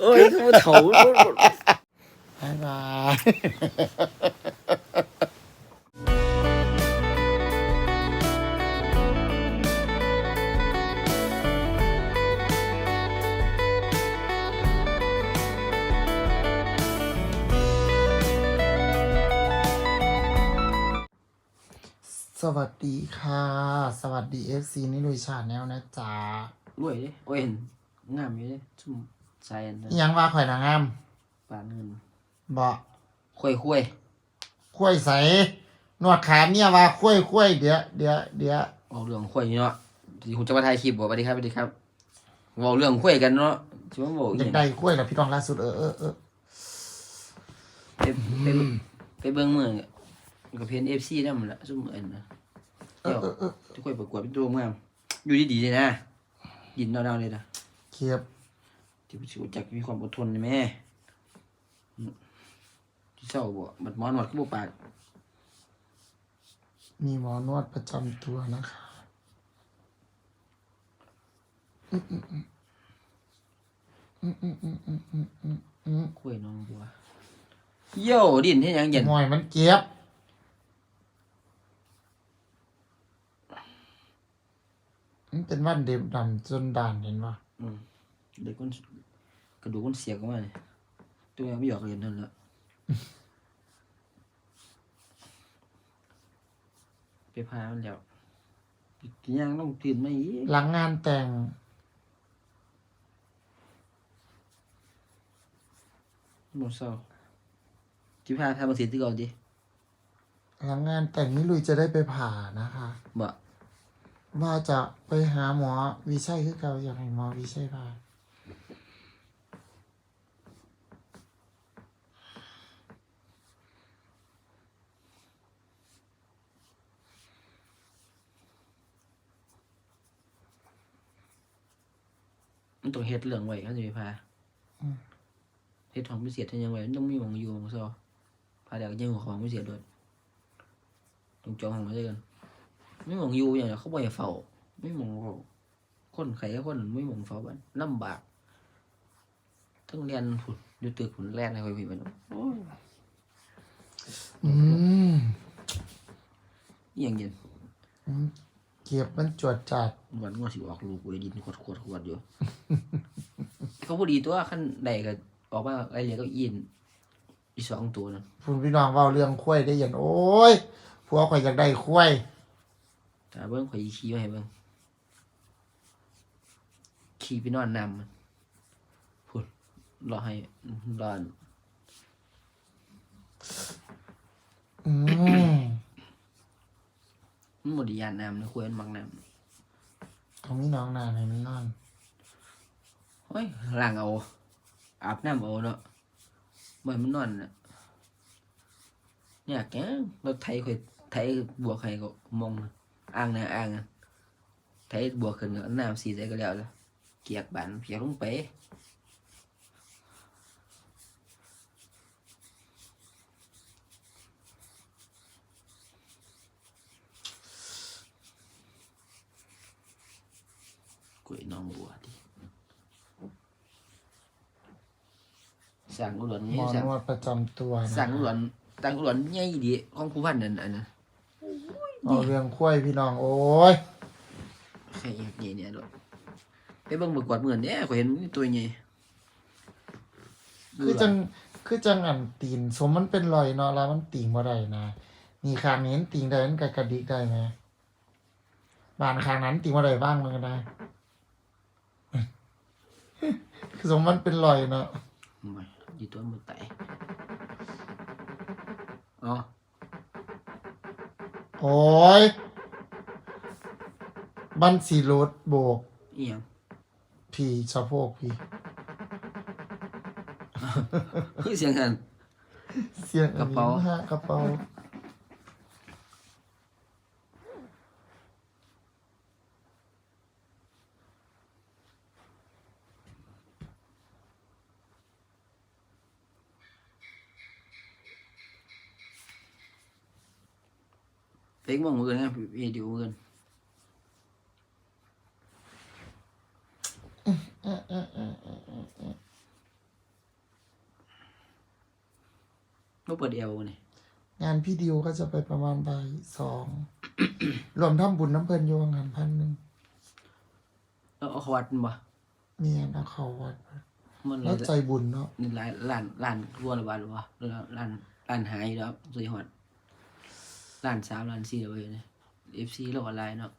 เอ้ยเขาเถาบ๊ายบายสวัสดีค่ะ สวัสดีเอฟซีนี่ลุยชาแนลนะจ๊ะรวยดิโอ้ยเห็น งามอยู่ดิชุ่มใส่อันนั้นอิหยังว่าข่อยนางงามปานเงินบอกคุยคุยคุ้ยใสนวดขาเมียว่าคุ้ยคุ้ยเดี๋ยวเดี๋ยวเดี๋ยวๆเอาเรื่องคุยเนาะที่คุณจะมาถ่ายคลิปบอกสวัสดีครับสวัสดีครับเว้าเรื่องคุยกันเนาะที่ว่าบอกออยาย่ากง ได้คุ้ยแล้วพี่น้องล่าสุดเออเออเออไปไปไปเบิ่งเมืองกับเพนเอฟซีได้หมดละซุ่มเอ็นนะเอเดี๋ยวอเออเออทุกคนประกวดเป็นตัวงามอยู่ดีๆเลยนะยินดาวๆเลยนะ เคียบที่ผู้ชิวจักมีความอดทนนะแม่อืมที่เศร้าบ่บัดหมอนวัดก็บ่ปาก มีหมอนวดประจำตัวนะคะอืมอืมอืมอืมอืมอืมอืมคุยน้องบัว โย่ดินให้ยังเย็นหน่อยมันเก็บ มันเป็นวันเด็บดำจนด่านเห็นปะอืมเด็กคนกระดูกคนเสียกออกมาเนี่ยตัวยังไม่อยากเรียนนั่นแหละไปพามันแล้วอีกอย่างต้องตื่นมาอีกหลังงานแต่งหมดเศร้าที่พาทำมาเสียที่ก่อนดิหลังงานแต่งนี่ลุยจะได้ไปผ่านะคะบ่ ว่าจะไปหาหมอวิชัยคือเก่าอยากให้หมอวิชัยพามันต้องเฮ็ดเรื่องไว้เขาจะไปพาเฮ็ดของพิเศษให้ยังไว้มันต้องมีหมองอยู่หมองซอพาเด็กยังของพิเศษด้วยต้องจองห้องไว้ด้วยกัน ไม่หมองอยู่อย่างเดียวเขาบ่อยากเฝ้าไม่หมองเฝ้าคนไข้กับคนไม่หมองเฝ้าบ้านลำบากทั้งเรียนผุนอยู่ตึกผุนแล่นให้ค่อยพี่มันโอ้ยอืมอิหยังเย็นอืมเก็บมันจวดจัดวันงอสิออกลูกกูได้ยินขวดขวดขวดอยู่เขาพูดดีตัวขั้นใดก็ออกมาไอ้เหลียก็อินอีกสองตัวนั่นคุณพี่น้องเว่าเรื่องคุ้ยได้ยันโอ้ยผัวข่อยอยากได้คุ้ย ถ้าเบิ้งข่อยอีขี้ไว้ให้เบิ้งขี้ไปนอนนำมันพูดรอให้รอนอืมมันหมดยานน้ำนะคุยมันมักน้ของพี่น้องนานให้มันนอนำเฮ้ยล้างเอาอาบน้ำเอาเนาะบ่ให้มันนอนน่ะเนี่ยแกเราไทยข่อยไทยบวกใครก็มองอ่างนะ อ่างนะไทยบวกขึ้นก็เอาน้ำสีใส่ก็แล้วละเกียกบานเกียกลงไปกล้วยน้องบัวดิสั่งอุดรหมนี่อสั่งนวดประจำตัวนะสั่งอุดรสั่งอุดรใหญ่ดีของผู้พันนั่นอันนั้น เอาเรื่องคุ้ยพี่น้องโอ้ยใครอยากใหญ่เนี่ยด้วยไปเบิ่งบกวาดเหมือนเนี่ยก็เห็นมีตัวใหญ่คือจังคือจังอันตีน สมมันเป็นรอยเนาะแล้วมันตีงบ่ได้นะนี่ข้างนี้มันตีงได้มันกกระดิกได้ไหมบานข้างนั้นตีงบ่ได้บ้างมันก็ได้คือสมมันเป็นรอยเนาะไม่ดีตัวมือไตอ๋อ โอ้ยบันสีรถโบกอีหยังพี่สะโพกพี่ คือเสียงกัน เสียงอันกระเป๋านี้ฮะกระเป๋า เพ็กมองมือนะวิดีโอมือเออเออเออเออบ่เปิดเอวนี่งานพี่ดิวก็จะไปประมาณบ่ายสอง รวมทำบุญน้ำเพลินโยงงานพันหนึ่งแล้วเอาเขาวัดมันบ่เมียนเอาเขาวัดมันเลแล้วยใจบุญเนาะนี่ร้านร้านร้านรัวหรือว่าหรือว่าร้านร้านหายแล้วสุดยอด ร้านสามร้านสี่เลยเนี่ยเอฟซีเราก็ไลน์เนาะ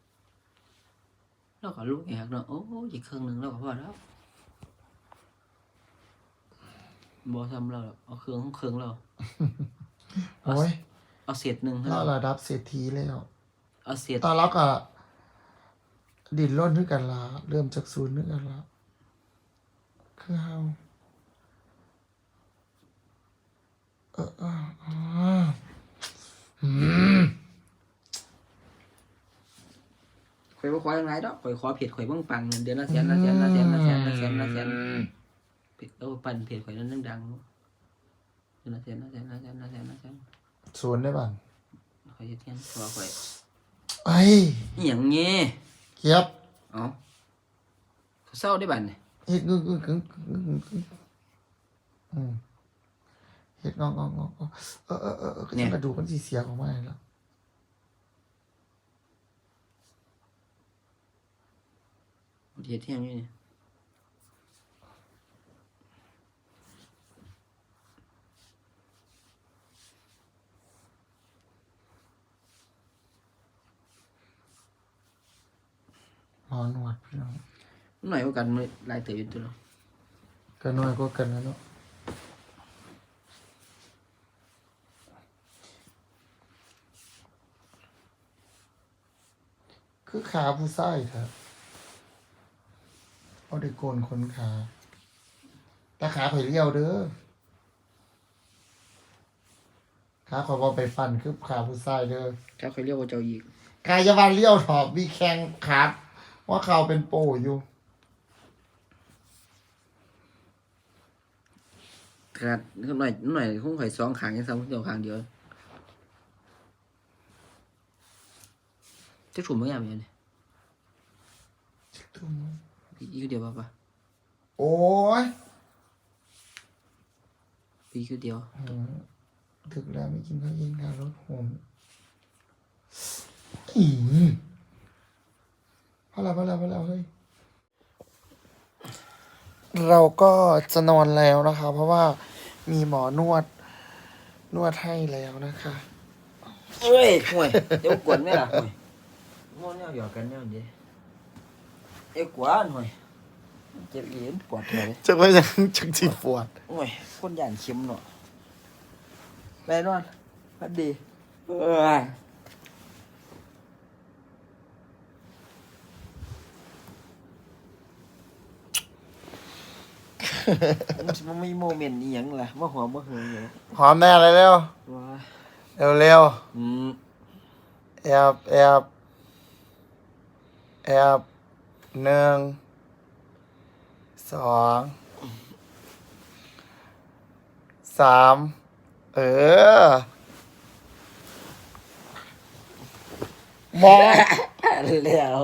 เราก็ลูกแอกเนาะโอ้ยอีกเครื่องหนึงเราก็พอแล้วบ่ทำเราหรอกเอาเครื่องของเครื่องเรา โอ้ยเอาเศษหนึ่งให้เราเราระดับเศรษฐีแล้ว เอาเศษตอนเราก็ดินร่นด้วยกันละเริ่มจากศูนย์ด้วยกันละคือเฮาเออเออเอออืม ข่อยบ่ขอย่างไรดอกข่อยขอเพจข่อยเบิ่งปังเงินเดือนละแสนละแสนละแสนละแสนละแสนละแสนเพจเออปั่นเพจข่อยนั้นดังๆเดือนละแสนละแสนละแสนละแสนละแสนศูนย์ได้ป่ะข่อยเฮ็ดแทนตัวข่อยไอ้ยอหย่างงี้เกียบเอ้าเศร้าได้บัดนี่เฮ็ดงึกงึกกึกกึกอืมเฮ็ดงองงองงองเออเออเออเออก็ยังกระดูกมันสีเสียของมันแล้ว บ่ได้เฮ็ดแทนอยู่นี่หมอนวดพี่น้องหน่อยกว่ากันมื้อหลายเติบอยู่ตัวเนาะก็น้อยก็กันแล้วเนาะคือขาผู้ชายครับ เอาได้โกนขนขาแต่ขาข่อยเลี้ยวเด้อขาข่อยบ่ไปฟันคือขาผู้ชายเด้อถ้าข่อยเรียกว่าเจ้าอีกกายาวาเลี้ยวถอบมีแข้งขาว่าเขาเป็นโปอยู่ ขนาดหน่อยหน่อยคงข่อยสองข้างยังซ้ำเดียวข้างเดียวจะถุ่มบ่ยามอยู่นี่ อีกเดียวป่ะปะโอ้ยอีกเดียวอืมถึกแล้วไม่กินข้าวเย็นค่ะรถผมอีพอแล้วพอแล้วพอแล้วเฮ้ยเราก็จะนอนแล้วนะคะ เพราะว่ามีหมอนวดนวดให้แล้วนะคะเอ้ยห่วยเดี๋ยวกวนไหมล่ะห่วยมอนเนี่ยหยอกกันเนี่ยเดี๋ยว เอ้ยกวนห่วยเจ็บอีนปวดเลยจะว่ายังจังจีปวดโอ้ยคนย่านเข็มเนาะไปนอนพัดดีเออมันไม่โมเมนต์นี้ยังล่ะมาหัวมาเหืออยู่หอมแน่เลยเร็วว้าเร็วเร็วอืมแอบแอบแอบ หนึ่งสองสามเออมองแล้ว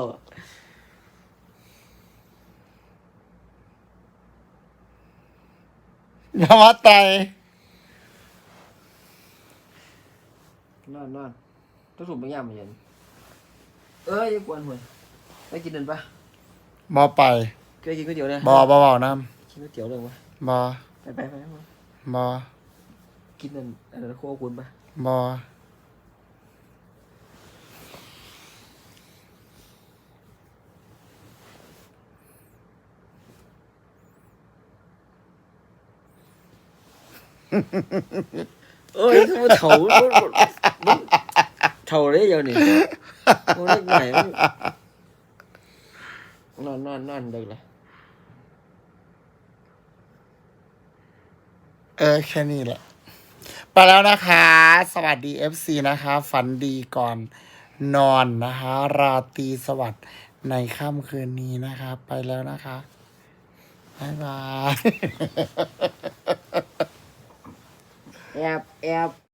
อย่ามาไตนอนนอนต้องถูกไปย่ามเหมือนเอ้ยอย่ากวนหัวไปกินเดินปะ มอไปไปกินก๋วยเตี๋ยวเลยบอบอบอน้กินก๋วยเตี๋ยวเลยวะำบอไปไปไปไปบอกินนั่นอันนั้นโคกุนปะบอเอ้ยคือมันเถามันมันเถาได้ยังนี่มันเล็กหน่อยมัน นอนนอนนอนเด็กเลยเออ แค่นี้แหละ ไปแล้วนะคะ สวัสดี FC นะคะ ฝันดีก่อนนอนนะคะ ราตรีสวัสดิ์ในค่ำคืนนี้นะคะ ไปแล้วนะคะบ๊ายบาย แอบแอบ